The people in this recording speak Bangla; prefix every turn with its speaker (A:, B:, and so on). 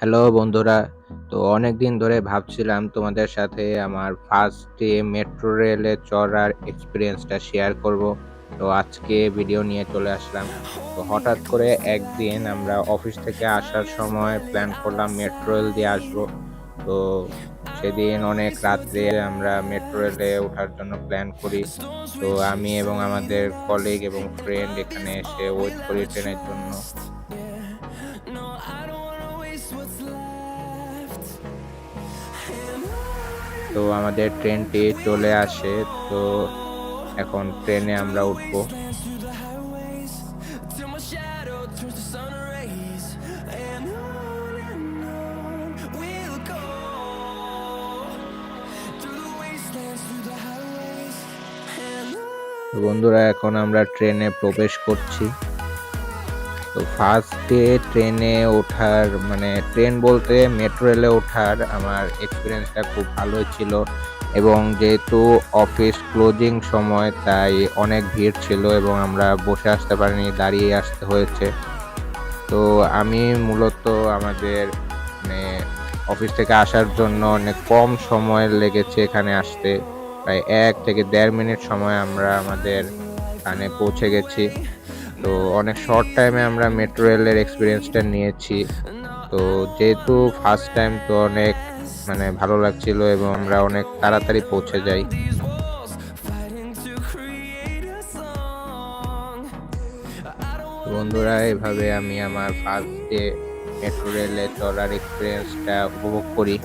A: হ্যালো বন্ধুরা। তো অনেক দিন ধরে ভাবছিলাম তোমাদের সাথে আমার ফার্স্ট ডে মেট্রো রেলে চড়ার এক্সপিরিয়েন্সটা শেয়ার করব। তো আজকে ভিডিও নিয়ে চলে আসলাম। তো হঠাৎ করে একদিন আমরা অফিস থেকে আসার সময় প্ল্যান করলাম মেট্রো রেল দিয়ে আসব। তো সেদিন অনেক রাত্রে আমরা মেট্রো রেলে ওঠার জন্য প্ল্যান করি। তো আমি এবং আমাদের কলিগ এবং ফ্রেন্ড এখানে এসে ওয়েট করি ট্রেনের জন্য। তো আমাদের ট্রেনটি চলে আসে, তো এখন ট্রেনে আমরা উঠবো। বন্ধুরা, এখন আমরা ট্রেনে প্রবেশ করছি। তো ফার্স্ট ডে ট্রেনে ওঠার মানে ট্রেন বলতে মেট্রো রেলে ওঠার আমার এক্সপিরিয়েন্সটা খুব ভালোই ছিল। এবং যেহেতু অফিস ক্লোজিং সময়, তাই অনেক ভিড় ছিল এবং আমরা বসে আসতে পারিনি, দাঁড়িয়ে আসতে হয়েছে। তো আমি মূলত আমাদের মানে অফিস থেকে আসার জন্য অনেক কম সময় লেগেছে এখানে আসতে। প্রায় এক থেকে দেড় মিনিট সময় আমরা আমাদের এখানে পৌঁছে গেছি। তো অনেক শর্ট টাইমে আমরা মেট্রো রেলের এক্সপিরিয়েন্সটা নিয়েছি। তো যেহেতু ফার্স্ট টাইম তো অনেক মানে ভালো লাগছিল এবং আমরা অনেক তাড়াতাড়ি পৌঁছে যাই। বন্ধুরা, এভাবে আমি আমার ফার্স্ট ডে মেট্রো রেলে চড়ার এক্সপিরিয়েন্সটা উপভোগ করি।